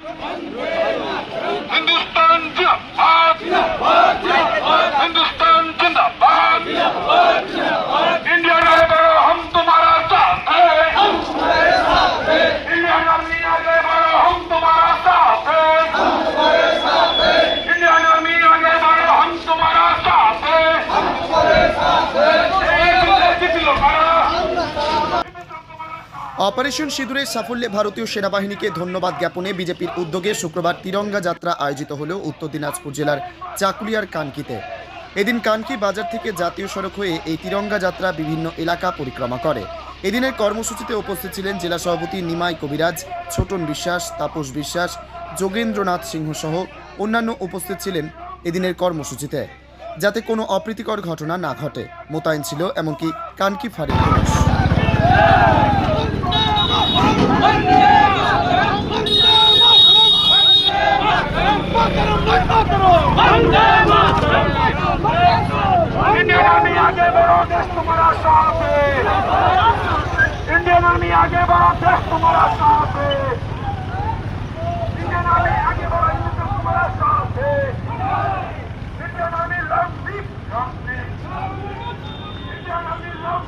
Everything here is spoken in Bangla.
¡Andújar! অপারেশন সিঁদুরের সাফল্যে ভারতীয় সেনাবাহিনীকে ধন্যবাদ জ্ঞাপনে বিজেপির উদ্যোগে শুক্রবার তিরঙ্গা যাত্রা আয়োজিত হল উত্তর দিনাজপুর জেলার চাকুলিয়ার কানকিতে। এদিন কানকি বাজার থেকে জাতীয় সড়ক হয়ে এই তিরঙ্গা যাত্রা বিভিন্ন এলাকা পরিক্রমা করে। এদিনের কর্মসূচিতে উপস্থিত ছিলেন জেলা সভাপতি নিমাই কবিরাজ, ছোটন বিশ্বাস, তাপস বিশ্বাস, যোগেন্দ্রনাথ সিংহ সহ অন্যান্য উপস্থিত ছিলেন এদিনের কর্মসূচিতে। যাতে কোনো অপ্রীতিকর ঘটনা না ঘটে, মোতায়েন ছিল এমনকি কানকি ফাঁড়ির পুলিশ। साथ है इंडियन आर्मी आगे बढ़ा देश तुम्हारा साथ है इंडियन आर्मी आगे बढ़ा हिंदुत्व तुम्हारा साथ है इंडियन आर्मी लव दीप इंडियन आर्मी लव